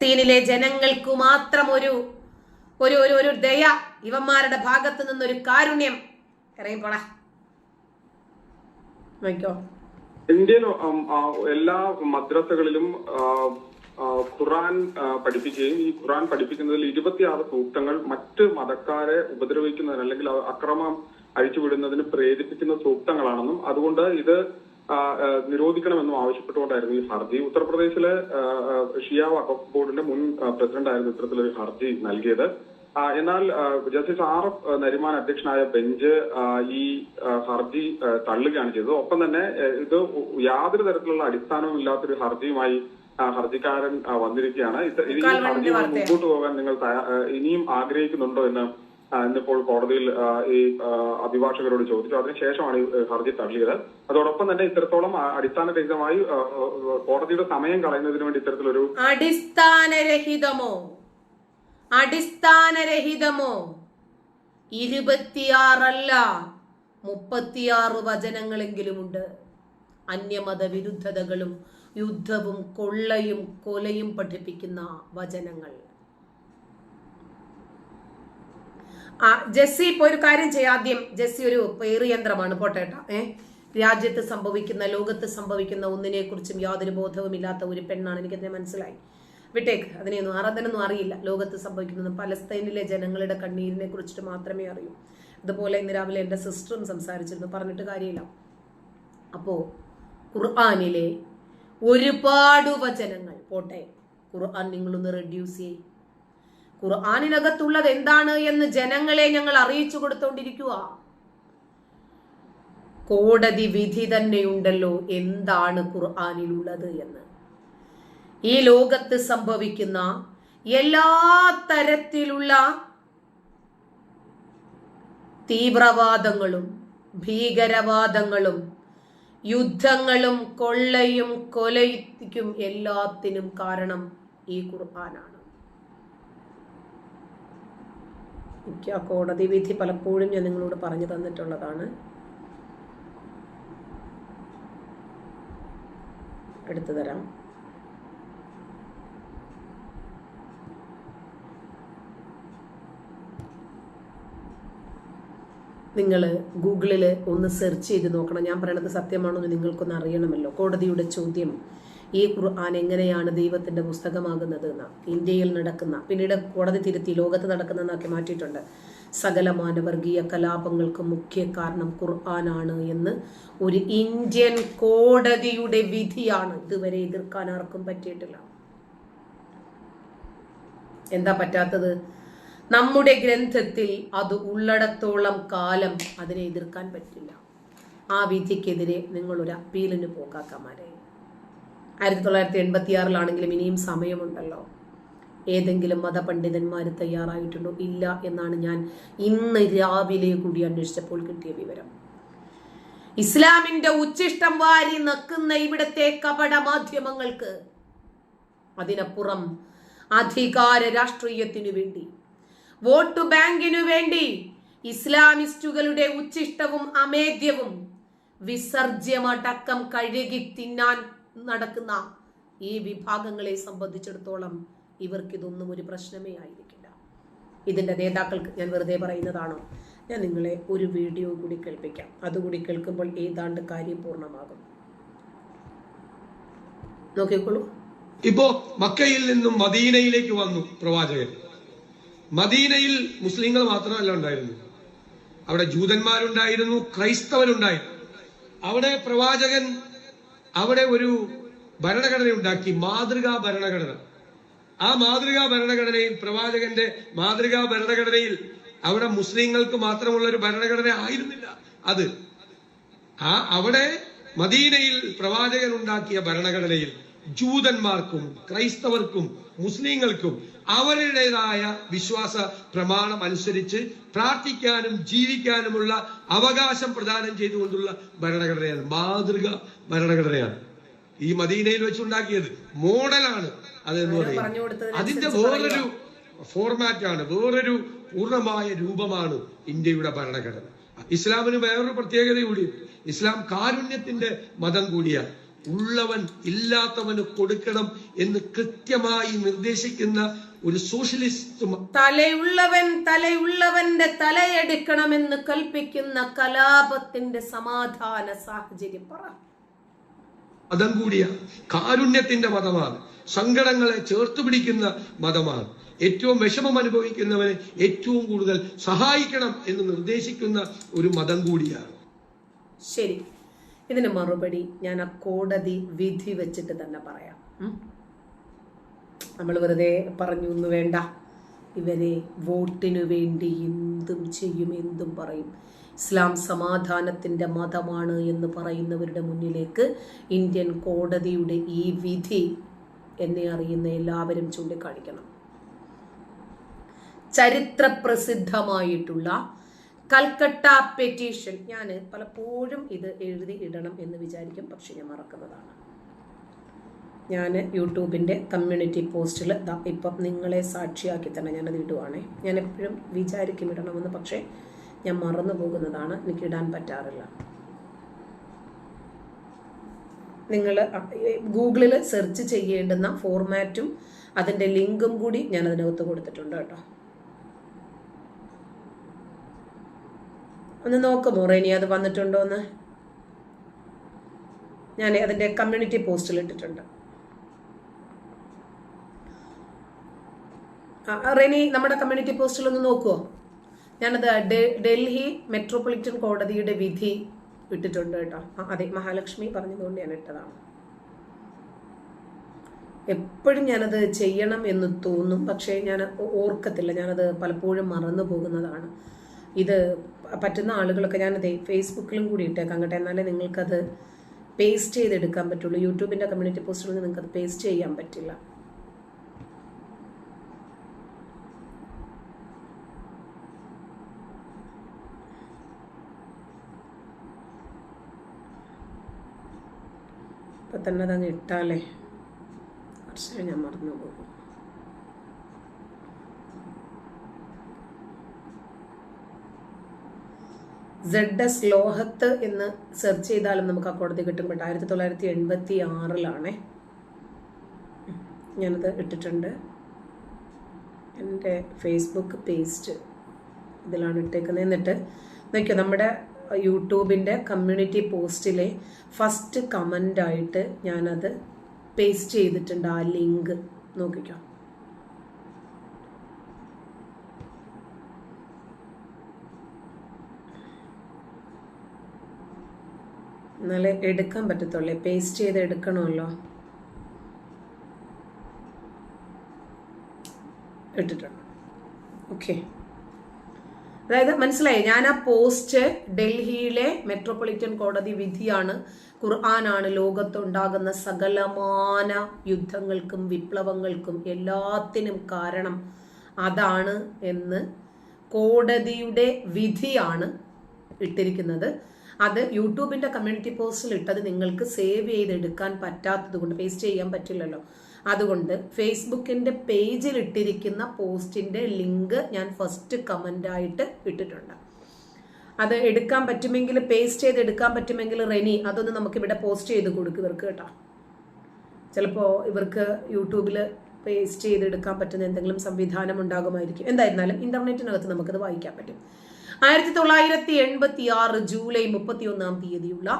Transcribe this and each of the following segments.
ഫലസ്തീനിലെ ജനങ്ങൾക്കു മാത്രം ഒരു ഒരു ഒരു ഒരു ദയ ഇവന്മാരുടെ ഭാഗത്ത് നിന്നൊരു കാരുണ്യം. നോക്കിക്കോ. ഇന്ത്യൻ എല്ലാ മദ്രസകളിലും ഖുറാൻ പഠിപ്പിക്കുകയും ഈ ഖുറാൻ പഠിപ്പിക്കുന്നതിൽ ഇരുപത്തിയാറ് സൂക്തങ്ങൾ മറ്റ് മതക്കാരെ ഉപദ്രവിക്കുന്നതിന് അല്ലെങ്കിൽ അക്രമം അഴിച്ചുവിടുന്നതിന് പ്രേരിപ്പിക്കുന്ന സൂക്തങ്ങളാണെന്നും അതുകൊണ്ട് ഇത് നിരോധിക്കണമെന്നും ആവശ്യപ്പെട്ടുകൊണ്ടായിരുന്നു ഈ ഹർജി. ഉത്തർപ്രദേശിലെ ഷിയ വഖഫ് ബോർഡിന്റെ മുൻ പ്രസിഡന്റായിരുന്നു ഇത്തരത്തിലൊരു ഹർജി നൽകിയത്. എന്നാൽ ജസ്റ്റിസ് ആർ എഫ് നരിമാൻ അധ്യക്ഷനായ ബെഞ്ച് ഈ ഹർജി തള്ളുകയാണ് ചെയ്തത്. ഒപ്പം തന്നെ ഇത് യാതൊരു തരത്തിലുള്ള അടിസ്ഥാനവും ഇല്ലാത്തൊരു ഹർജിയുമായി ഹർജിക്കാരൻ വന്നിരിക്കുകയാണ്. മുക്കാൽ ഹർജിയുമായി മുമ്പോട്ട് പോകാൻ നിങ്ങൾ ഇനിയും ആഗ്രഹിക്കുന്നുണ്ടോ എന്ന് ഇന്നിപ്പോൾ കോടതിയിൽ ഈ അഭിഭാഷകരോട് ചോദിച്ചു. അതിനുശേഷമാണ് ഈ ഹർജി തള്ളിയത്. അതോടൊപ്പം തന്നെ ഇത്തരത്തോളം ആ, അടിസ്ഥാനരഹിതമായി കോടതിയുടെ സമയം കളയുന്നതിന് വേണ്ടി ഇത്തരത്തിലൊരു അടിസ്ഥാനരഹിതമോ? അടിസ്ഥാനരഹിതമോ? ഇരുപത്തിയാറല്ല മുപ്പത്തിയാറ് വചനങ്ങളെങ്കിലുമുണ്ട്. അന്യമത വിരുദ്ധതകളും യുദ്ധവും കൊള്ളയും കൊലയും പഠിപ്പിക്കുന്ന വചനങ്ങൾ. ആ ജെസ്സി ഇപ്പൊ ഒരു കാര്യം ചെയ്യാം ആദ്യം. ജെസ്സി ഒരു പേറിയന്ത്രമാണ് പോട്ടേട്ട ഏ? രാജ്യത്ത് സംഭവിക്കുന്ന ലോകത്ത് സംഭവിക്കുന്ന ഒന്നിനെ കുറിച്ചും യാതൊരു ബോധവുമില്ലാത്ത ഒരു പെണ്ണാണ് എനിക്കതിനെ മനസ്സിലായി? വിട്ടേക്ക്. അതിനെയൊന്നും അറദനൊന്നും അറിയില്ല. ലോകത്ത് സംഭവിക്കുന്നത് പലസ്തീനിലെ ജനങ്ങളുടെ കണ്ണീരിനെ കുറിച്ചിട്ട് മാത്രമേ അറിയൂ. അതുപോലെ ഇന്ന് രാവിലെ എന്റെ സിസ്റ്ററും സംസാരിച്ചിരുന്നു. പറഞ്ഞിട്ട് കാര്യമില്ല. അപ്പോ ഖുർആാനിലെ ഒരുപാട് വചനങ്ങൾ. പോട്ടെ. ഖുർആൻ നിങ്ങളൊന്ന് റെഡ്യൂസ് ചെയ്യും. ഖുർആാനിനകത്തുള്ളത് എന്താണ് എന്ന് ജനങ്ങളെ ഞങ്ങൾ അറിയിച്ചു കൊടുത്തോണ്ടിരിക്കുക കോടതി വിധി തന്നെയുണ്ടല്ലോ എന്താണ് ഖുർആാനിലുള്ളത് എന്ന്. ഈ ലോകത്ത് സംഭവിക്കുന്ന എല്ലാ തരത്തിലുള്ള തീവ്രവാദങ്ങളും ഭീകരവാദങ്ങളും യുദ്ധങ്ങളും കൊള്ളയും കൊലയ്ക്കും എല്ലാത്തിനും കാരണം ഈ ഖുർആനാണ്. എനിക്ക് ആ കോടതി വിധി പലപ്പോഴും ഞാൻ നിങ്ങളോട് പറഞ്ഞു തന്നിട്ടുള്ളതാണ്. എടുത്തു തരാം. നിങ്ങൾ ഗൂഗിളിൽ ഒന്ന് സെർച്ച് ചെയ്ത് നോക്കണം. ഞാൻ പറയണത് സത്യമാണോ എന്ന് നിങ്ങൾക്കൊന്ന് അറിയണമല്ലോ. കോടതിയുടെ ചോദ്യം. ഈ ഖുർആൻ എങ്ങനെയാണ് ദൈവത്തിന്റെ പുസ്തകമാകുന്നത് ഇന്ത്യയിൽ നടക്കുന്ന പിന്നീട് കോടതി തിരുത്തി ലോകത്ത് നടക്കുന്നതെന്നാക്കി മാറ്റിയിട്ടുണ്ട്. സകല മാനവർഗീയ കലാപങ്ങൾക്ക് മുഖ്യ കാരണം ഖുർആനാണ് എന്ന് ഒരു ഇന്ത്യൻ കോടതിയുടെ വിധിയാണ്. ഇതുവരെ എതിർക്കാൻ ആർക്കും പറ്റിയിട്ടില്ല. എന്താ പറ്റാത്തത്? നമ്മുടെ ഗ്രന്ഥത്തിൽ അത് ഉള്ളടത്തോളം കാലം അതിനെ എതിർക്കാൻ പറ്റില്ല. ആ വിധിക്കെതിരെ നിങ്ങളൊരു അപ്പീലിന് പോകാക്കമാരെ ആയിരത്തി തൊള്ളായിരത്തി എൺപത്തി ആറിലാണെങ്കിലും ഇനിയും സമയമുണ്ടല്ലോ. ഏതെങ്കിലും മതപണ്ഡിതന്മാർ തയ്യാറായിട്ടുണ്ടോ? ഇല്ല എന്നാണ് ഞാൻ ഇന്ന് രാവിലെ കൂടി അന്വേഷിച്ചപ്പോൾ കിട്ടിയ വിവരം. ഇസ്ലാമിന്റെ ഉച്ചിഷ്ടം വാരി നക്കുന്ന ഇവിടത്തെ കപട മാധ്യമങ്ങൾക്ക് അതിനപ്പുറം അധികാര രാഷ്ട്രീയത്തിനു വേണ്ടി വോട്ട് ബാങ്കിനു വേണ്ടി ഇസ്ലാമിസ്റ്റുകളുടെ ഉച്ചിഷ്ടവും അമേദ്യവും വിസർജ്യമടക്കം കഴുകി തിന്നാൻ നടക്കുന്ന ഈ വിഭാഗങ്ങളെ സംബന്ധിച്ചിടത്തോളം ഇവർക്കിതൊന്നും ഒരു പ്രശ്നമേ ആയിരിക്കില്ല. ഇതിന്റെ നേതാക്കൾക്ക് ഞാൻ വെറുതെ പറയുന്നതാണോ? ഞാൻ നിങ്ങളെ ഒരു വീഡിയോ കൂടി കേൾപ്പിക്കാം. അതുകൂടി കേൾക്കുമ്പോൾ ഏതാണ്ട് കാര്യം പൂർണമാകും. നോക്കിക്കോളൂ. ഇപ്പോ മക്കയിൽ നിന്നും മദീനയിലേക്ക് വന്നു പ്രവാചകൻ. മദീനയിൽ മുസ്ലിങ്ങൾ മാത്രമല്ല ഉണ്ടായിരുന്നു. അവിടെ ജൂതന്മാരുണ്ടായിരുന്നു ക്രൈസ്തവരുണ്ടായിരുന്നു. അവിടെ പ്രവാചകൻ അവിടെ ഒരു ഭരണഘടന ഉണ്ടാക്കി മാതൃകാ ഭരണഘടന. ആ മാതൃകാ ഭരണഘടനയിൽ പ്രവാചകന്റെ മാതൃകാ ഭരണഘടനയിൽ അവിടെ മുസ്ലിങ്ങൾക്ക് മാത്രമുള്ള ഒരു ഭരണഘടന ആയിരുന്നില്ല. അത് ആ അവിടെ മദീനയിൽ പ്രവാചകൻ ഉണ്ടാക്കിയ ഭരണഘടനയിൽ ജൂതന്മാർക്കും ക്രൈസ്തവർക്കും മുസ്ലിങ്ങൾക്കും അവരുടേതായ വിശ്വാസ പ്രമാണം അനുസരിച്ച് പ്രാർത്ഥിക്കാനും ജീവിക്കാനുമുള്ള അവകാശം പ്രദാനം ചെയ്തുകൊണ്ടുള്ള ഭരണഘടനയാണ് മാതൃക ഭരണഘടനയാണ്. ഈ മദീനയിൽ വെച്ചുണ്ടാക്കിയത് മോഡലാണ് അതെന്ന് പറയുന്നത്. അതിന്റെ വേറൊരു ഫോർമാറ്റാണ് വേറൊരു പൂർണമായ രൂപമാണ് ഇന്ത്യയുടെ ഭരണഘടന. ഇസ്ലാമിന് വേറൊരു പ്രത്യേകത കൂടി ഇസ്ലാം കാരുണ്യത്തിന്റെ മതം കൂടിയാണ്. ഉള്ളവൻ ഇല്ലാത്തവന് കൊടുക്കണം എന്ന് കൃത്യമായി നിർദ്ദേശിക്കുന്ന ഒരു സോഷ്യലിസ്റ്റ് തലയുള്ളവൻ തലയുള്ളവന്റെ തലയെടുക്കണമെന്ന് കൽപ്പിക്കുന്ന കലാപത്തിന്റെ സമാധാന സാഹചര്യം പറ. മതം കൂടിയ കാരുണ്യത്തിന്റെ മതമാണ്. സങ്കടങ്ങളെ ചേർത്ത് പിടിക്കുന്ന മതമാണ്. ഏറ്റവും വിഷമം അനുഭവിക്കുന്നവനെ ഏറ്റവും കൂടുതൽ സഹായിക്കണം എന്ന് നിർദ്ദേശിക്കുന്ന ഒരു മതം കൂടിയാണ്. ശരി. ഇതിന് മറുപടി ഞാൻ ആ കോടതി വിധി വെച്ചിട്ട് തന്നെ പറയാം. നമ്മൾ വെറുതെ പറഞ്ഞു എന്ന് വേണ്ട. ഇവരെ വോട്ടിന് വേണ്ടി എന്തും ചെയ്യും എന്തും പറയും. ഇസ്ലാം സമാധാനത്തിന്റെ മതമാണ് എന്ന് പറയുന്നവരുടെ മുന്നിലേക്ക് ഇന്ത്യൻ കോടതിയുടെ ഈ വിധി എന്നെ അറിയുന്ന എല്ലാവരും ചൂണ്ടിക്കാണിക്കണം. ചരിത്ര പ്രസിദ്ധമായിട്ടുള്ള കൽക്കട്ട പെറ്റീഷൻ. ഞാൻ പലപ്പോഴും ഇത് എഴുതി ഇടണം എന്ന് വിചാരിക്കും പക്ഷെ ഞാൻ മറക്കുന്നതാണ്. ഞാൻ യൂട്യൂബിന്റെ കമ്മ്യൂണിറ്റി പോസ്റ്റിൽ ഇപ്പം നിങ്ങളെ സാക്ഷിയാക്കി തന്നെ ഞാനത് ഇടുവാണേ. ഞാൻ എപ്പോഴും വിചാരിക്കും ഇടണമെന്ന് പക്ഷേ ഞാൻ മറന്നു പോകുന്നതാണ് എനിക്ക് ഇടാൻ പറ്റാറില്ല. നിങ്ങൾ ഗൂഗിളിൽ സെർച്ച് ചെയ്യേണ്ടുന്ന ഫോർമാറ്റും അതിന്റെ ലിങ്കും കൂടി ഞാൻ അതിനകത്ത് കൊടുത്തിട്ടുണ്ട് കേട്ടോ. ഒന്ന് നോക്കുമോ റേനി അത് വന്നിട്ടുണ്ടോ എന്ന് ഞാൻ അതിന്റെ കമ്മ്യൂണിറ്റി പോസ്റ്റിൽ ഇട്ടിട്ടുണ്ട് റെനി നമ്മുടെ കമ്മ്യൂണിറ്റി പോസ്റ്റിൽ ഒന്ന് നോക്കുമോ ഞാനത് ഡൽഹി മെട്രോപൊളിറ്റൻ കോടതിയുടെ വിധി ഇട്ടിട്ടുണ്ട് കേട്ടോ. അതെ മഹാലക്ഷ്മി പറഞ്ഞതുകൊണ്ട് ഞാൻ ഇട്ടതാണ്. എപ്പോഴും ഞാനത് ചെയ്യണം എന്ന് തോന്നും പക്ഷേ ഞാൻ ഓർക്കത്തില്ല. ഞാനത് പലപ്പോഴും മറന്നു പോകുന്നതാണ്. ഇത് പറ്റുന്ന ആളുകളൊക്കെ ഞാനത് ഫേസ്ബുക്കിലും കൂടി ഇട്ടേക്കാം കേട്ടോ. എന്നാലേ നിങ്ങൾക്കത് പേസ്റ്റ് ചെയ്തെടുക്കാൻ പറ്റുള്ളൂ. യൂട്യൂബിന്റെ കമ്മ്യൂണിറ്റി പോസ്റ്റിലൊന്നും നിങ്ങൾക്കത് പേസ്റ്റ് ചെയ്യാൻ പറ്റില്ല. ഇപ്പം തന്നെ അതങ്ങ് ഇട്ടാലേ. കുറച്ച് ഞാൻ മറന്നു പോകും. സെഡ് എസ് ലോഹത്ത് എന്ന് സെർച്ച് ചെയ്താലും നമുക്ക് ആ കോടതി കിട്ടും. കേട്ടോ ആയിരത്തി തൊള്ളായിരത്തി എൺപത്തി ആറിലാണേ ഞാനത് ഇട്ടിട്ടുണ്ട്. എന്റെ ഫേസ്ബുക്ക് പേസ്റ്റ് ഇതിലാണ് ഇട്ടേക്കുന്നത് എന്നിട്ട് നോക്കിയോ നമ്മുടെ യൂട്യൂബിന്റെ കമ്മ്യൂണിറ്റി പോസ്റ്റിലെ ഫസ്റ്റ് കമന്റായിട്ട് ഞാനത് പേസ്റ്റ് ചെയ്തിട്ടുണ്ട്. ആ ലിങ്ക് നോക്കിക്കോ. എന്നാലേ എടുക്കാൻ പറ്റത്തുള്ളേ. പേസ്റ്റ് ചെയ്ത് എടുക്കണമല്ലോ. ഇട്ടിട്ടുണ്ട്. ഓക്കെ അതായത് മനസ്സിലായി? ഞാൻ ആ പോസ്റ്റ് ഡൽഹിയിലെ മെട്രോപൊളിറ്റൻ കോടതി വിധിയാണ്. ഖുർആനാണ് ലോകത്തുണ്ടാകുന്ന സകലമാന യുദ്ധങ്ങൾക്കും വിപ്ലവങ്ങൾക്കും എല്ലാത്തിനും കാരണം അതാണ് എന്ന് കോടതിയുടെ വിധിയാണ് ഇട്ടിരിക്കുന്നത്. അത് യൂട്യൂബിന്റെ കമ്മ്യൂണിറ്റി പോസ്റ്റിൽ ഇട്ടത് നിങ്ങൾക്ക് സേവ് ചെയ്തെടുക്കാൻ പറ്റാത്തത് കൊണ്ട് പേസ്റ്റ് ചെയ്യാൻ പറ്റില്ലല്ലോ. അതുകൊണ്ട് ഫേസ്ബുക്കിന്റെ പേജിൽ ഇട്ടിരിക്കുന്ന പോസ്റ്റിന്റെ ലിങ്ക് ഞാൻ ഫസ്റ്റ് കമന്റ് ആയിട്ട് ഇട്ടിട്ടുണ്ട്. അത് എടുക്കാൻ പറ്റുമെങ്കിൽ പേസ്റ്റ് ചെയ്ത് എടുക്കാൻ പറ്റുമെങ്കിൽ റെനി അതൊന്ന് നമുക്ക് ഇവിടെ പോസ്റ്റ് ചെയ്ത് കൊടുക്കും ഇവർക്ക് കേട്ടോ. ചിലപ്പോ ഇവർക്ക് യൂട്യൂബിൽ പേസ്റ്റ് ചെയ്ത് എടുക്കാൻ പറ്റുന്ന എന്തെങ്കിലും സംവിധാനം ഉണ്ടാകുമായിരിക്കും. എന്തായിരുന്നാലും ഇന്റർനെറ്റിനകത്ത് നമുക്കത് വായിക്കാൻ പറ്റും. ആയിരത്തി തൊള്ളായിരത്തി എൺപത്തി ആറ് ജൂലൈ മുപ്പത്തി ഒന്നാം തീയതിയുള്ള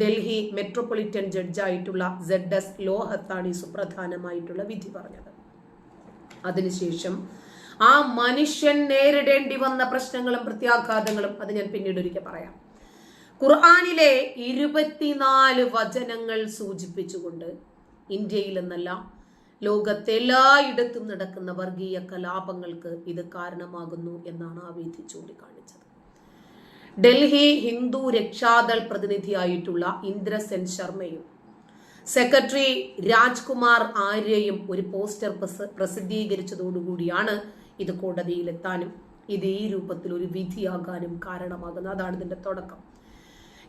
ഡൽഹി മെട്രോപൊളിറ്റൻ ജഡ്ജായിട്ടുള്ള സെഡ് എസ് ലോഹത്താണ് ഈ സുപ്രധാനമായിട്ടുള്ള വിധി പറഞ്ഞത്. അതിനുശേഷം ആ മനുഷ്യൻ നേരിടേണ്ടി വന്ന പ്രശ്നങ്ങളും പ്രത്യാഘാതങ്ങളും അത് ഞാൻ പിന്നീട് ഒരിക്കൽ പറയാം. ഖുർആാനിലെ ഇരുപത്തിനാല് വചനങ്ങൾ സൂചിപ്പിച്ചുകൊണ്ട് ഇന്ത്യയിൽ എന്നല്ല ലോകത്തെല്ലായിടത്തും നടക്കുന്ന വർഗീയ കലാപങ്ങൾക്ക് ഇത് കാരണമാകുന്നു എന്നാണ് ആ വിധി ചൂണ്ടിക്കാണിച്ചത്. ഡൽഹി ഹിന്ദു രക്ഷാദൾ പ്രതിനിധിയായിട്ടുള്ള ഇന്ദ്രസെൻ ശർമ്മയും സെക്രട്ടറി രാജ്കുമാർ ആര്യയും ഒരു പോസ്റ്റർ പ്രസ- പ്രസിദ്ധീകരിച്ചതോടുകൂടിയാണ് ഇത് കോടതിയിലെത്താനും ഇത് രൂപത്തിൽ ഒരു വിധിയാകാനും കാരണമാകുന്നത്. അതാണ് ഇതിന്റെ തുടക്കം.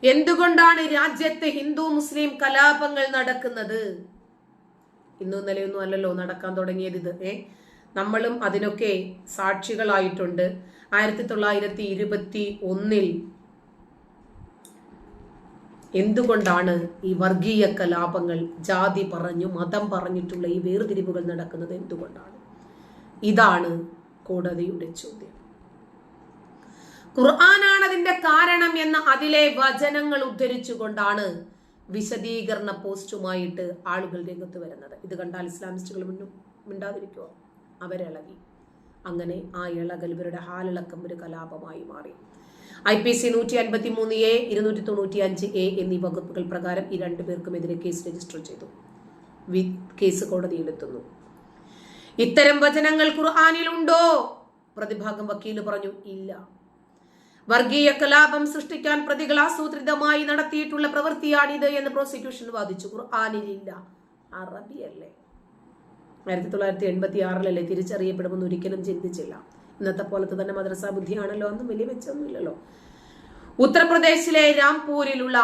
എന്തുകൊണ്ടാണ് രാജ്യത്തെ ഹിന്ദു മുസ്ലിം കലാപങ്ങൾ നടക്കുന്നത്? ഇന്നും ഇന്നലെയൊന്നും അല്ലല്ലോ നടക്കാൻ തുടങ്ങിയത് ഇത് ഏ? നമ്മളും അതിനൊക്കെ സാക്ഷികളായിട്ടുണ്ട്. ആയിരത്തി തൊള്ളായിരത്തി ഇരുപത്തി ഒന്നിൽ എന്തുകൊണ്ടാണ് ഈ വർഗീയ കലാപങ്ങൾ ജാതി പറഞ്ഞു മതം പറഞ്ഞിട്ടുള്ള ഈ വേർതിരിവുകൾ നടക്കുന്നത്? എന്തുകൊണ്ടാണ്? ഇതാണ് കോടതിയുടെ ചോദ്യം. ഖുർആനാണ് അതിന്റെ കാരണം എന്ന അതിലെ വചനങ്ങൾ ഉദ്ധരിച്ചുകൊണ്ടാണ് വിശദീകരണ പോസ്റ്റുമായിട്ട് ആളുകൾ രംഗത്ത് വരുന്നത്. ഇത് കണ്ടാൽ ഇസ്ലാമിസ്റ്റുകൾ മുന്നും മിണ്ടാതിരിക്കുക അവരിളകി അങ്ങനെ ആ ഇളകൽ ഇവരുടെ ഹാലിളക്കം ഒരു കലാപമായി മാറി. ഐ പി സി നൂറ്റി അൻപത്തി മൂന്ന് എ ഇരുന്നൂറ്റി തൊണ്ണൂറ്റി അഞ്ച് എ എന്നീ വകുപ്പുകൾ പ്രകാരം ഈ രണ്ടു പേർക്കുമെതിരെ കേസ് രജിസ്റ്റർ ചെയ്തു. കേസ് കോടതിയിലെത്തുന്നു. ഇത്തരം വചനങ്ങൾ ഖുർആാനിലുണ്ടോ? പ്രതിഭാഗം വക്കീൽ പറഞ്ഞു ഇല്ല. വർഗീയ കലാപം സൃഷ്ടിക്കാൻ പ്രതികൾ ആസൂത്രിതമായി നടത്തിയിട്ടുള്ള പ്രവൃത്തിയാണിത് എന്ന് പ്രോസിക്യൂഷൻ വാദിച്ചു. ഖുർആാനിലില്ല. അറബിയല്ലേ? ആയിരത്തി തൊള്ളായിരത്തി എൺപത്തി ആറിലല്ലേ തിരിച്ചറിയപ്പെടുമെന്ന് ഒരിക്കലും ചിന്തിച്ചില്ല. ഇന്നത്തെ പോലത്തെ തന്നെ മദ്രസ ബുദ്ധിയാണല്ലോ അന്നും വലിയ മെച്ചമൊന്നുമില്ലല്ലോ ഉത്തർപ്രദേശിലെ രാംപൂരിലുള്ള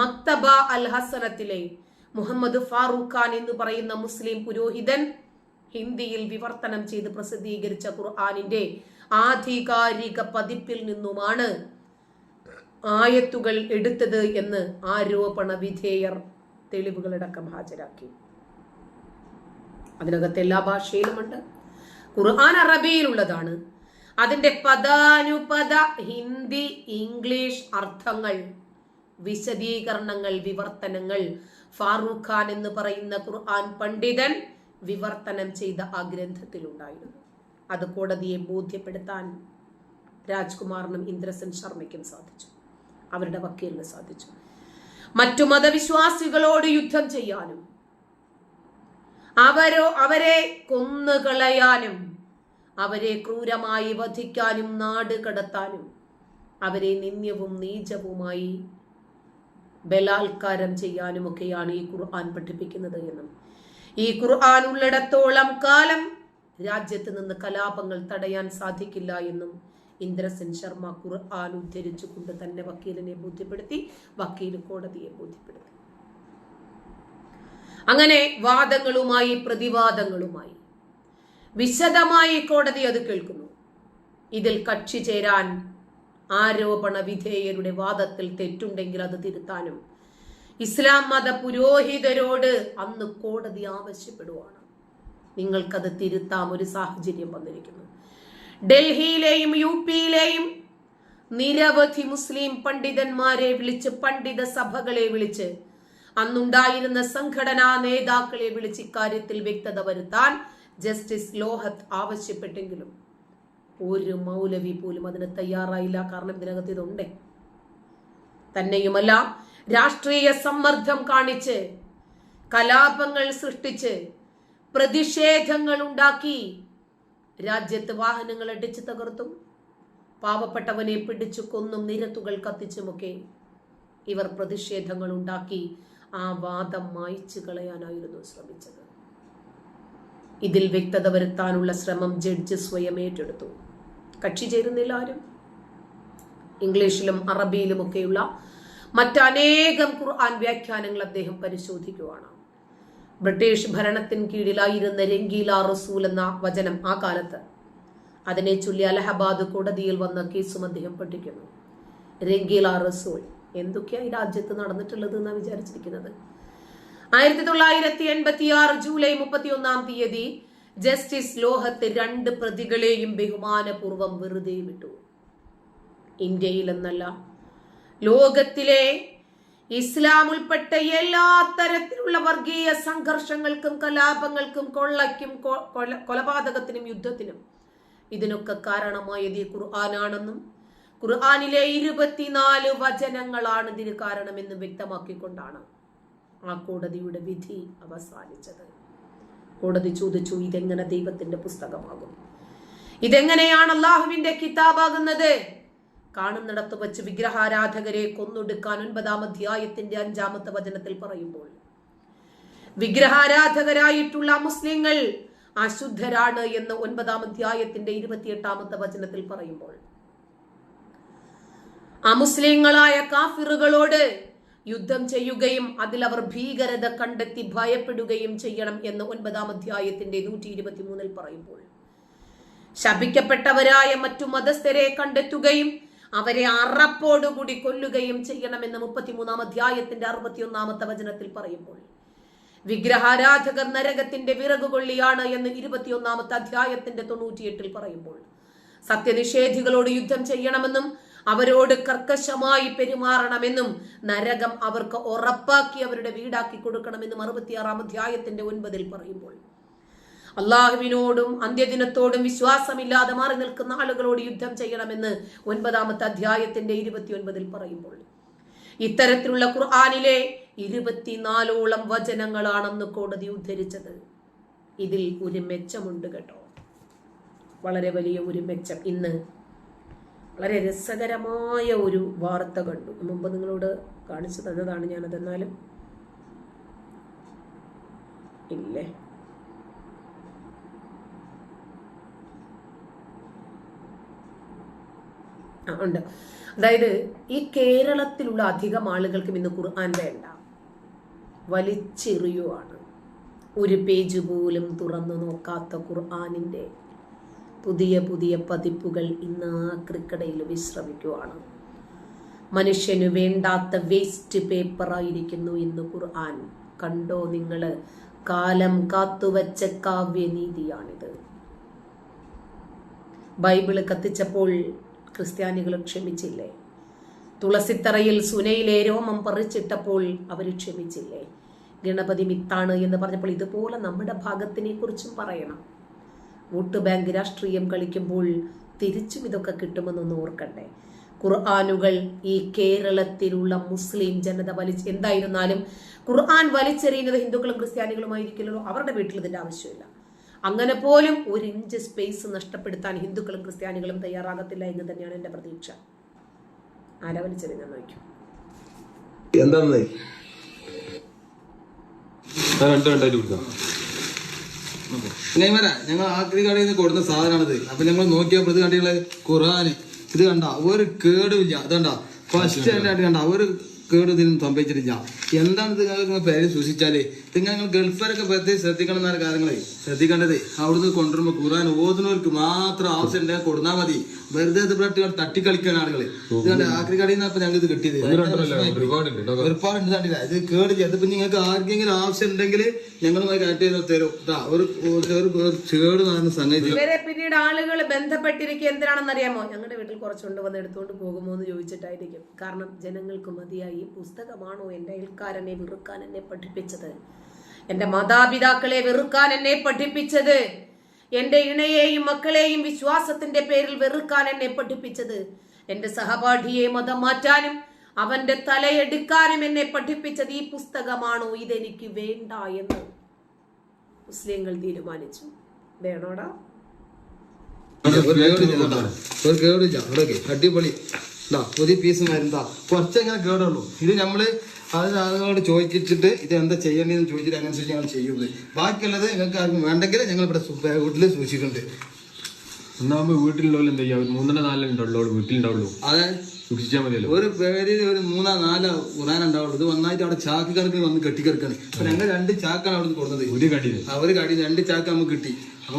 മക്തബ അൽ ഹസനത്തിലെ മുഹമ്മദ് ഫാറൂഖ് ഖാൻ എന്ന് പറയുന്ന മുസ്ലിം പുരോഹിതൻ ഹിന്ദിയിൽ വിവർത്തനം ചെയ്ത് പ്രസിദ്ധീകരിച്ച ഖുർആാനിന്റെ ആധികാരിക പതിപ്പിൽ നിന്നുമാണ് ആയത്തുകൾ എടുത്തത് എന്ന് ആരോപണ വിധേയർ തെളിവുകളടക്കം ഹാജരാക്കി. അതിനകത്ത് എല്ലാ ഭാഷയിലുമുണ്ട്. ഖുർആൻ അറബിയിലുള്ളതാണ്. അതിന്റെ പദാനുപദ ഹിന്ദി ഇംഗ്ലീഷ് അർത്ഥങ്ങൾ വിശദീകരണങ്ങൾ വിവർത്തനങ്ങൾ. ഫാറൂഖ് ഖാൻ എന്ന് പറയുന്ന ഖുർആൻ പണ്ഡിതൻ വിവർത്തനം ചെയ്ത ആ ഗ്രന്ഥത്തിലുണ്ടായിരുന്നു. അത് കോടതിയെ ബോധ്യപ്പെടുത്താൻ രാജ്കുമാറിനും ഇന്ദ്രസൻ ശർമ്മയ്ക്കും സാധിച്ചു. അവരുടെ വക്കീലിന് സാധിച്ചു. മറ്റു മതവിശ്വാസികളോട് യുദ്ധം ചെയ്യാനും അവരോ അവരെ കൊന്നുകളയാനും അവരെ ക്രൂരമായി വധിക്കാനും നാട് കടത്താനും അവരെ നിന്ദ്യവും നീചവുമായി ബലാത്കാരം ചെയ്യാനുമൊക്കെയാണ് ഈ ഖുർആൻ പഠിപ്പിക്കുന്നത് എന്നും. ഈ ഖുർആൻ ഉള്ളിടത്തോളം കാലം രാജ്യത്ത് നിന്ന് കലാപങ്ങൾ തടയാൻ സാധിക്കില്ല എന്നും ഇന്ദ്രസെൻ ശർമ്മ ഖുർആൻ ഉദ്ധരിച്ചുകൊണ്ട് തന്നെ വക്കീലിനെ ബോധ്യപ്പെടുത്തി വക്കീൽ കോടതിയെ ബോധ്യപ്പെടുത്തി. അങ്ങനെ വാദങ്ങളുമായി പ്രതിവാദങ്ങളുമായി. വിശദമായി കോടതി അത് കേൾക്കുന്നു. ഇതിൽ കക്ഷി ചേരാൻ ആരോപണ വിധേയരുടെ വാദത്തിൽ തെറ്റുണ്ടെങ്കിൽ അത് തിരുത്താനും ഇസ്ലാം മത പുരോഹിതരോട് അന്ന് കോടതി ആവശ്യപ്പെടുവാണ്. നിങ്ങൾക്കത് തിരുത്താം ഒരു സാഹചര്യം വന്നിരിക്കുന്നു. ഡൽഹിയിലെയും യു പിയിലെയും നിരവധി മുസ്ലിം പണ്ഡിതന്മാരെ വിളിച്ച് പണ്ഡിത സഭകളെ വിളിച്ച് അന്നുണ്ടായിരുന്ന സംഘടനാ നേതാക്കളെ വിളിച്ച് ഇക്കാര്യത്തിൽ വ്യക്തത വരുത്താൻ ജസ്റ്റിസ് ലോഹത്ത് ആവശ്യപ്പെട്ടെങ്കിലും ഒരു മൗലവി പോലും അതിന് തയ്യാറായില്ല. കാരണം ഇതിനകത്ത് ഇതുണ്ട്. തന്നെയുമല്ല രാഷ്ട്രീയ സമ്മർദ്ദം കാണിച്ച് കലാപങ്ങൾ സൃഷ്ടിച്ച് പ്രതിഷേധങ്ങൾ ഉണ്ടാക്കി രാജ്യത്ത് വാഹനങ്ങൾ അടിച്ചു തകർത്തും പാവപ്പെട്ടവനെ പിടിച്ചു കൊന്നും നിരത്തുകൾ കത്തിച്ചുമൊക്കെ ഇവർ പ്രതിഷേധങ്ങൾ ഉണ്ടാക്കി ആ വാദം മായ്ച്ചു കളയാനായിരുന്നു ശ്രമിച്ചത്. ഇതിൽ വ്യക്തത വരുത്താനുള്ള ശ്രമം ജഡ്ജ് സ്വയം ഏറ്റെടുത്തു. കക്ഷി ചേരുന്നില്ല ആരും. ഇംഗ്ലീഷിലും അറബിയിലുമൊക്കെയുള്ള മറ്റനേകം ഖുർആൻ വ്യാഖ്യാനങ്ങൾ അദ്ദേഹം പരിശോധിക്കുവാണ്. ബ്രിട്ടീഷ് ഭരണത്തിൻ കീഴിലായിരുന്ന രംഗീല റസൂൽ എന്ന വചനം ആ കാലത്ത്. അതിനെ ചൊല്ലി അലഹബാദ് കോടതിയിൽ വന്ന കേസും അദ്ദേഹം പഠിക്കുന്നു. രംഗീല റസൂൽ. എന്തൊക്കെയാ ഈ രാജ്യത്ത് നടന്നിട്ടുള്ളത് എന്നാണ് വിചാരിച്ചിരിക്കുന്നത്? ആയിരത്തി തൊള്ളായിരത്തി എൺപത്തി ആറ് ജൂലൈ മുപ്പത്തി ഒന്നാം തീയതി ജസ്റ്റിസ് ലോഹത്തെ രണ്ട് പ്രതികളെയും ബഹുമാനപൂർവം വെറുതെ വിട്ടു ഇന്ത്യയിൽ എന്നല്ല ലോകത്തിലെ ഇസ്ലാം ഉൾപ്പെട്ട എല്ലാ തരത്തിലുള്ള വർഗീയ സംഘർഷങ്ങൾക്കും കലാപങ്ങൾക്കും കൊള്ളയ്ക്കും കൊലപാതകത്തിനും യുദ്ധത്തിനും ഇതിനൊക്കെ കാരണമായത് ഖുർആനാണെന്നും ഖുർആനിലെ ഇരുപത്തിനാല് വചനങ്ങളാണ് ഇതിന് കാരണമെന്ന് വ്യക്തമാക്കിക്കൊണ്ടാണ് ആ കോടതിയുടെ വിധി അവസാനിച്ചത്. കോടതി ചോദിച്ചു ഇതെങ്ങനെ ദൈവത്തിന്റെ പുസ്തകമാകും? ഇതെങ്ങനെയാണ് അള്ളാഹുവിന്റെ കിതാബാകുന്നത്? കാണുന്നിടത്ത് വച്ച് വിഗ്രഹാരാധകരെ കൊന്നൊടുക്കാൻ ഒൻപതാം അധ്യായത്തിന്റെ അഞ്ചാമത്തെ വചനത്തിൽ പറയുമ്പോൾ വിഗ്രഹാരാധകരായിട്ടുള്ള മുസ്ലിങ്ങൾ അശുദ്ധരാണ് എന്ന് ഒൻപതാം അധ്യായത്തിന്റെ ഇരുപത്തിയെട്ടാമത്തെ വചനത്തിൽ പറയുമ്പോൾ അമുസ്ലിങ്ങളായ കാഫിറുകളോട് യുദ്ധം ചെയ്യുകയും അതിൽ അവർ ഭീകരത കണ്ടെത്തി ഭയപ്പെടുകയും ചെയ്യണം എന്ന് ഒൻപതാം അധ്യായത്തിന്റെ നൂറ്റി ഇരുപത്തിമൂന്നിൽ പറയുമ്പോൾ ശപിക്കപ്പെട്ടവരായ മറ്റു മതസ്ഥരെ കണ്ടെത്തുകയും അവരെ അറപ്പോടുകൂടി കൊല്ലുകയും ചെയ്യണമെന്ന് മുപ്പത്തിമൂന്നാം അധ്യായത്തിന്റെ അറുപത്തിയൊന്നാമത്തെ വചനത്തിൽ പറയുമ്പോൾ വിഗ്രഹാരാധകർ നരകത്തിന്റെ വിറകുകൊള്ളിയാണ് എന്ന് ഇരുപത്തിയൊന്നാമത്തെ അധ്യായത്തിന്റെ തൊണ്ണൂറ്റിയെട്ടിൽ പറയുമ്പോൾ സത്യനിഷേധികളോട് യുദ്ധം ചെയ്യണമെന്നും അവരോട് കർക്കശമായി പെരുമാറണമെന്നും നരകം അവർക്ക് ഉറപ്പാക്കി അവരുടെ വീടാക്കി കൊടുക്കണമെന്നും അറുപത്തിയാറാം അധ്യായത്തിന്റെ ഒൻപതിൽ പറയുമ്പോൾ അള്ളാഹുവിനോടും അന്ത്യദിനത്തോടും വിശ്വാസമില്ലാതെ മാറി നിൽക്കുന്ന ആളുകളോട് യുദ്ധം ചെയ്യണമെന്ന് ഒൻപതാമത്തെ അധ്യായത്തിന്റെ ഇരുപത്തിയൊൻപതിൽ പറയുമ്പോൾ ഇത്തരത്തിലുള്ള ഖുർആാനിലെ ഇരുപത്തിനാലോളം വചനങ്ങളാണെന്ന് കോടതി ഉദ്ധരിച്ചത്. ഇതിൽ ഒരു മെച്ചമുണ്ട് കേട്ടോ. വളരെ വലിയ ഒരു മെച്ചം. ഇന്ന് വളരെ രസകരമായ ഒരു വാർത്ത കണ്ടു. മുമ്പ് നിങ്ങളോട് കാണിച്ചു തന്നതാണ് ഞാനതെന്നാലും. ഇല്ലേ? ഉണ്ട്. അതായത് ഈ കേരളത്തിലുള്ള അധികം ആളുകൾക്കും ഇന്ന് ഖുർആൻ വേണ്ട. വലിച്ചെറിയുവാണ്. ഒരു പേജ് പോലും തുറന്നു നോക്കാത്ത ഖുർആാനിന്റെ പുതിയ പുതിയ പതിപ്പുകൾ ഇന്ന് ആക്രിക്കടയിൽ വിശ്രമിക്കുവാണ്. മനുഷ്യന് വേണ്ടാത്ത വേസ്റ്റ് പേപ്പറായിരിക്കുന്നു ഇന്ന് ഖുർആൻ. കണ്ടോ നിങ്ങൾ കാലം കാത്തുവച്ച കാവ്യനീതിയാണിത്. ബൈബിൾ കത്തിച്ചപ്പോൾ ക്രിസ്ത്യാനികൾ ക്ഷമിച്ചില്ലേ? തുളസിത്തറയിൽ സുനയിലെ രോമം പറിച്ചിട്ടപ്പോൾ അവർ ക്ഷമിച്ചില്ലേ? ഗണപതി മിത്താണ് എന്ന് പറഞ്ഞപ്പോൾ ഇതുപോലെ നമ്മുടെ ഭാഗത്തിനെ കുറിച്ചും പറയണം. വോട്ട് ബാങ്ക് രാഷ്ട്രീയം കളിക്കുമ്പോൾ തിരിച്ചും ഇതൊക്കെ കിട്ടുമെന്നൊന്ന് ഓർക്കണ്ടേ? ഖുർആാനുകൾ ഈ കേരളത്തിലുള്ള മുസ്ലിം ജനത വലിച്ച് എന്തായിരുന്നാലും ഖുർആൻ വലിച്ചെറിയുന്നത് ഹിന്ദുക്കളും ക്രിസ്ത്യാനികളുമായിരിക്കില്ലല്ലോ. അവരുടെ വീട്ടിൽ ഇതിന്റെ ആവശ്യമില്ല. അങ്ങനെ പോലും ഒരു ഇഞ്ച് സ്പേസ് നഷ്ടപ്പെടുത്താൻ ഹിന്ദുക്കളും ക്രിസ്ത്യാനികളും തയ്യാറാകത്തില്ല എന്ന് തന്നെയാണ് എന്റെ പ്രതീക്ഷ. ആരാ വലിച്ചെറിയുന്ന നോക്കും എന്താണെന്നേ? ഞങ്ങൾ ആക്രി കടയിൽ നിന്ന് കൊടുത്ത സാധനമാണിത്. അപ്പൊ ഞങ്ങൾ നോക്കിയപ്പോൾ ഇത് കണ്ടികൾ ഖുറാന് ഇത് കണ്ട? ഒരു കേടുമില്ല. ഇതണ്ട? ഫസ്റ്റ് ആയിട്ട് കണ്ട? ഒരു കേട് ഇതിനും സംഭവിച്ചിട്ടില്ല. എന്താണ് നിങ്ങൾ പേര് സൂക്ഷിച്ചാൽ? നിങ്ങൾ നിങ്ങൾ ഗൾഫാരൊക്കെ പ്രത്യേകം ശ്രദ്ധിക്കണം എന്നാണ് കാര്യങ്ങളെ. ശ്രദ്ധിക്കേണ്ടത് അവിടുന്ന് കൊണ്ടുവരുമ്പോ ഖുറാൻ ഓതുന്നവർക്ക് മാത്രം ആവശ്യം ഉണ്ടെങ്കിൽ കൊടുത്താൽ മതി. വെറുതെ ബ്ലഡ് തട്ടിക്കളിക്കാൻ ആളുകൾ ഇത് കണ്ട ആക്രി കടയിൽ നിന്നപ്പോ ഞങ്ങൾ ഇത് കിട്ടിയത്. ഒരുപാടുണ്ട് ഇത് കേട് കണ്ടില്ല ഇത് കേടില്ല. ഇതിപ്പോ നിങ്ങൾക്ക് ആർക്കെങ്കിലും ആവശ്യം ഉണ്ടെങ്കിൽ ഞങ്ങളുമായി കണക്ട് ചെയ്ത് തരും. ഒരു കേട് നടന്ന സംഗതി. ഇവരെ പിന്നീട് ആളുകൾ ബന്ധപ്പെട്ടിരിക്കുക എന്തിനാണെന്ന് അറിയാമോ ഞങ്ങളുടെ വീട്ടിൽ കുറച്ചുകൊണ്ട് വന്ന് എടുത്തുകൊണ്ട് പോകുമോ എന്ന് ചോദിച്ചിട്ടായിരിക്കും. കാരണം ജനങ്ങൾക്ക് മതിയായി. ഈ പുസ്തകമാണോ എന്റെ അയൽക്കാരനെ വെറുക്കാൻ എന്നെ പഠിപ്പിച്ചത്? എന്റെ മാതാപിതാക്കളെ വെറുക്കാൻ എന്നെ പഠിപ്പിച്ചത്? എന്റെ ഇണയെയും മക്കളെയും വിശ്വാസത്തിന്റെ പേരിൽ വെറുക്കാൻ എന്നെ പഠിപ്പിച്ചത്? എന്റെ സഹപാഠിയെ മതം മാറ്റാനും അവന്റെ തലയെടുക്കാനും എന്നെ പഠിപ്പിച്ചത് ഈ പുസ്തകമാണോ ഇതെനിക്ക് വേണ്ട എന്ന് മുസ്ലിങ്ങൾ തീരുമാനിച്ചു. വേണോടാ? അടിപൊളി. ഇതാ പുതിയ പീസ് മരുന്നാ കുറച്ചെങ്ങനെ കേടുള്ളൂ. ഇത് നമ്മൾ അത് ആളുകളോട് ചോദിച്ചിട്ട് ഇത് എന്താ ചെയ്യേണ്ടതെന്ന് ചോദിച്ചിട്ട് അങ്ങനെ ഞങ്ങൾ ചെയ്യുന്നത് ബാക്കിയുള്ളത് നിങ്ങൾക്ക് ആർക്കും വേണ്ടെങ്കിൽ ഞങ്ങൾ ഇവിടെ വീട്ടിൽ വീട്ടിൽ സൂക്ഷിക്കുന്നുണ്ട്. ഒന്നാകുമ്പോ വീട്ടിലുള്ളവർ എന്താ ചെയ്യാ മൂന്നര നാലെണ്ണം വീട്ടിലുണ്ടാവുള്ളൂ. അതായത് സൂക്ഷിച്ചാൽ മതിയല്ലോ. ഒരു പേരിൽ ഒരു മൂന്നാ നാലോ ഉറാൻ ഉണ്ടാവുള്ളൂ. ഇത് ഒന്നായിട്ട് അവിടെ ചാക്ക് കണക്കിന് വന്ന് കെട്ടിക്കിടക്കാണ്. അപ്പൊ ഞങ്ങൾ രണ്ട് ചാക്കാണ് അവിടെ കൊടുക്കുന്നത് ഒരു കടി അവർ കടി രണ്ട് ചാക്ക് നമുക്ക് കിട്ടി. അപ്പൊ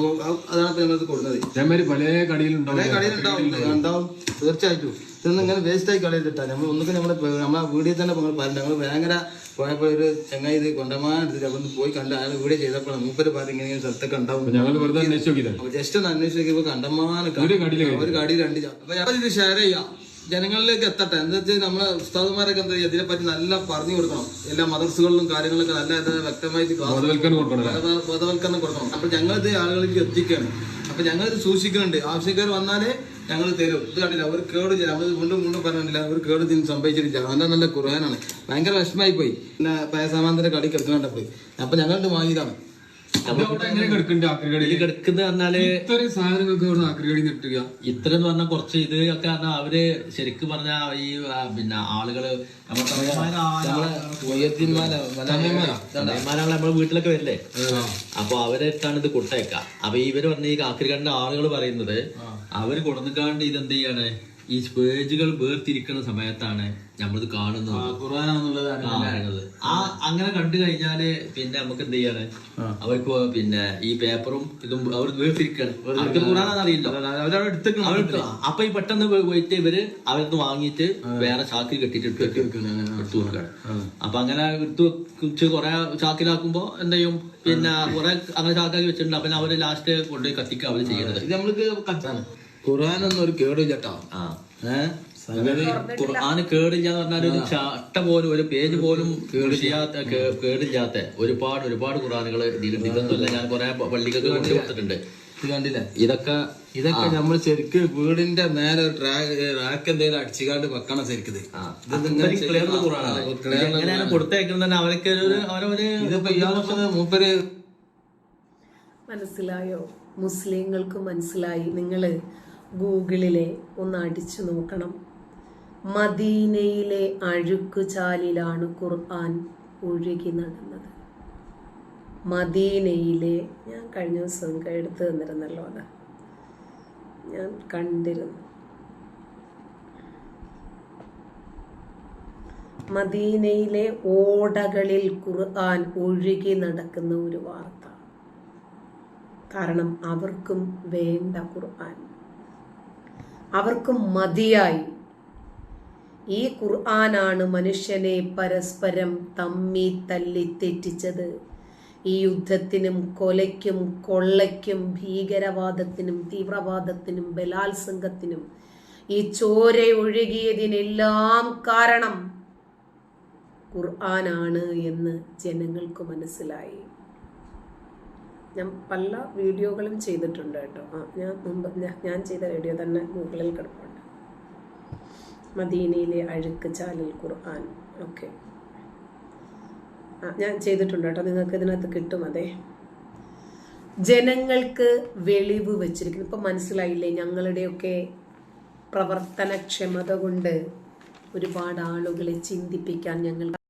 അതാണ് ഇപ്പൊ ഞങ്ങൾക്ക് കൊടുക്കുന്നത് ഇതേമാതിരി പല കടിയിലുണ്ടാവും പല കടയിലുണ്ടാവും ഉണ്ടാവും. തീർച്ചയായിട്ടും. ഇതൊന്നും ഇങ്ങനെ വേസ്റ്റ് ആയി കളയിട്ടാ നമ്മൾ ഒന്നുകിൽ നമ്മളെ നമ്മളെ വീഡിയോ തന്നെ പറഞ്ഞു ഞങ്ങൾ ഭയങ്കര പോയപ്പോ ഒരു ചങ്ങായി ഇത് കൊണ്ടമാൻ എടുത്തിട്ട് അവിടെ പോയി കണ്ട് അയാൾ വീഡിയോ ചെയ്തപ്പോൾ മൂപ്പര് പറഞ്ഞു ഇങ്ങനെ സ്ഥലത്തൊക്കെ ഉണ്ടാവും. ഞങ്ങൾ വെറുതെ അന്വേഷിച്ച് ജസ്റ്റ് ഒന്ന് അന്വേഷിച്ചപ്പോ കണ്ടമാനം ഒരു ഒരു കടി രണ്ട് അപ്പൊ ഞങ്ങൾ ഇത് ഷെയർ ചെയ്യാം. ജനങ്ങളിലേക്ക് എത്തട്ടെ. എന്താ വെച്ചാൽ നമ്മളെ ഉസ്താദുമാരൊക്കെ എന്താ ചെയ്യുക? ഇതിനെപ്പറ്റി നല്ല പറഞ്ഞു കൊടുക്കണം. എല്ലാ മദർസുകളിലും കാര്യങ്ങളൊക്കെ നല്ല വ്യക്തമായിട്ട് ബോധവൽക്കരണം കൊടുക്കണം. അപ്പൊ ഞങ്ങളിത് ആളുകളിലേക്ക് എത്തിക്കുകയാണ് അപ്പൊ ഞങ്ങൾ ഇത് സൂക്ഷിക്കുന്നുണ്ട് ആവശ്യക്കാർ വന്നാലേ ഞങ്ങൾ തരും. ഇത് കണ്ടില്ല? അവർ കേട് ചെയ്യാം നമ്മൾ വീണ്ടും വീണ്ടും പറഞ്ഞില്ല അവർ കേട് ഇതിന് സംഭവിച്ചിട്ടില്ല. നല്ല നല്ല ഖുർആനാണ്. ഭയങ്കര വിഷമായി പോയി പിന്നെ പയസാമാന്തര കടി കിടക്കണ്ടപ്പോയി അപ്പൊ ഞങ്ങളുടെ വാങ്ങിയതാണ്. കിടക്കുന്ന പറഞ്ഞാൽ ഇത്ര എന്ന് പറഞ്ഞാൽ കുറച്ച് ഇത് ഒക്കെ പറഞ്ഞാൽ അവർ ശരിക്കും പറഞ്ഞ ഈ പിന്നെ ആളുകൾ നമ്മുടെ നമ്മളെ വീട്ടിലൊക്കെ വരില്ലേ? അപ്പൊ അവരായിട്ടാണ് ഇത് കൊട്ടയക്ക. അപ്പൊ ഇവർ പറഞ്ഞ ഈ കാക്കിരിക്കാടിന്റെ ആളുകൾ പറയുന്നത് അവർ കൊടുന്നിക്കാണ്ട് ഇത് എന്ത് ചെയ്യാണ്? ഈ പേജുകൾ വേർതിരിക്കുന്ന സമയത്താണ് നമ്മളിത് കാണുന്നത്. ആ അങ്ങനെ കണ്ടു കഴിഞ്ഞാൽ പിന്നെ നമുക്ക് എന്ത് ചെയ്യാണ് അവർക്ക് പിന്നെ ഈ പേപ്പറും ഇതും അവർ വേർതിരിക്കണം. അവർക്ക് അപ്പൊ ഈ പെട്ടെന്ന് പോയിട്ട് ഇവർ അവരത് വാങ്ങിയിട്ട് വേറെ ചാക്കിൽ കെട്ടിട്ട് എടുത്തു വെക്കും. വെക്കാണ് അപ്പൊ അങ്ങനെ എടുത്തു വെച്ച് കുറെ ചാക്കിലാക്കുമ്പോ എന്ത് ചെയ്യും പിന്നെ കുറെ അങ്ങനെ ചാക്കാക്കി വെച്ചിട്ടുണ്ട്. അപ്പൊ അവർ ലാസ്റ്റ് കൊണ്ടുപോയി കത്തിക്കുക അവർ ചെയ്യുന്നത് ഇത് നമ്മൾക്ക് കത്താണ്. ഖുർആനൊന്നും ഒരു കേടില്ല കേട്ടോ ആ ഏഹ് സംഗതി ഖുർആന് കേടില്ല എന്ന് പറഞ്ഞാൽ ഒരു ചട്ട പോലും ഒരു പേജ് പോലും കേടില്ലാത്ത കേടില്ലാത്ത ഒരുപാട് ഒരുപാട് ഖുർആാനുകൾ ഇതൊന്നുമല്ല ഞാൻ കുറെ പള്ളിക്കൊക്കെ കൊണ്ടു കൊടുത്തിട്ടുണ്ട്. ഇത് കണ്ടില്ലേ. ഇതൊക്കെ ഇതൊക്കെ നമ്മൾ ശരിക്ക് വീടിന്റെ മേലെ റാക്ക് എന്തെങ്കിലും അടിച്ചുകാണ്ട് വെക്കണം ശരിക്കത്. കൊടുത്തേക്കുന്നത് അവർക്ക് ഇതിപ്പോ മൂപ്പര് മനസ്സിലായോ? മുസ്ലിങ്ങൾക്ക് മനസ്സിലായി. നിങ്ങൾ ഗൂഗിളിലെ ഒന്ന് അടിച്ചു നോക്കണം. മദീനയിലെ അഴുക്കുചാലിലാണ് ഖുർആൻ ഒഴുകി നടന്നത്. മദീനയിലെ ഞാൻ കഴിഞ്ഞ ദിവസം എടുത്തു തന്നിരുന്നല്ലോ അത്. ഞാൻ കണ്ടിരുന്നു. മദീനയിലെ ഓടകളിൽ ഖുർആൻ ഒഴുകി നടക്കുന്ന ഒരു വാർത്ത. കാരണം അവർക്കും വേണ്ട ഖുർആൻ. അവർക്കും മതിയായി. ഈ ഖുർആനാണ് മനുഷ്യനെ പരസ്പരം തമ്മി തല്ലി തെറ്റിച്ചത്. ഈ യുദ്ധത്തിനും കൊലയ്ക്കും കൊള്ളയ്ക്കും ഭീകരവാദത്തിനും തീവ്രവാദത്തിനും ബലാത്സംഗത്തിനും ഈ ചോര ഒഴുകിയതിനെല്ലാം കാരണം ഖുർആനാണ് എന്ന് ജനങ്ങൾക്ക് മനസ്സിലായി. ഞാൻ പല വീഡിയോകളും ചെയ്തിട്ടുണ്ട് കേട്ടോ. ആ ഞാൻ മുമ്പ് ഞാൻ ചെയ്ത വീഡിയോ തന്നെ ഗൂഗിളിൽ കിടപ്പുണ്ട്. മദീനയിലെ അഴുക്ക് ചാലിൽ ഖുർആൻ. ഓക്കെ. ആ ഞാൻ ചെയ്തിട്ടുണ്ട് കേട്ടോ. നിങ്ങൾക്ക് ഇതിനകത്ത് കിട്ടും അതെ. ജനങ്ങൾക്ക് വെളിവ് വെച്ചിരിക്കുന്നു. ഇപ്പം മനസ്സിലായില്ലേ? ഞങ്ങളുടെയൊക്കെ പ്രവർത്തനക്ഷമത കൊണ്ട് ഒരുപാട് ആളുകളെ ചിന്തിപ്പിക്കാൻ ഞങ്ങൾ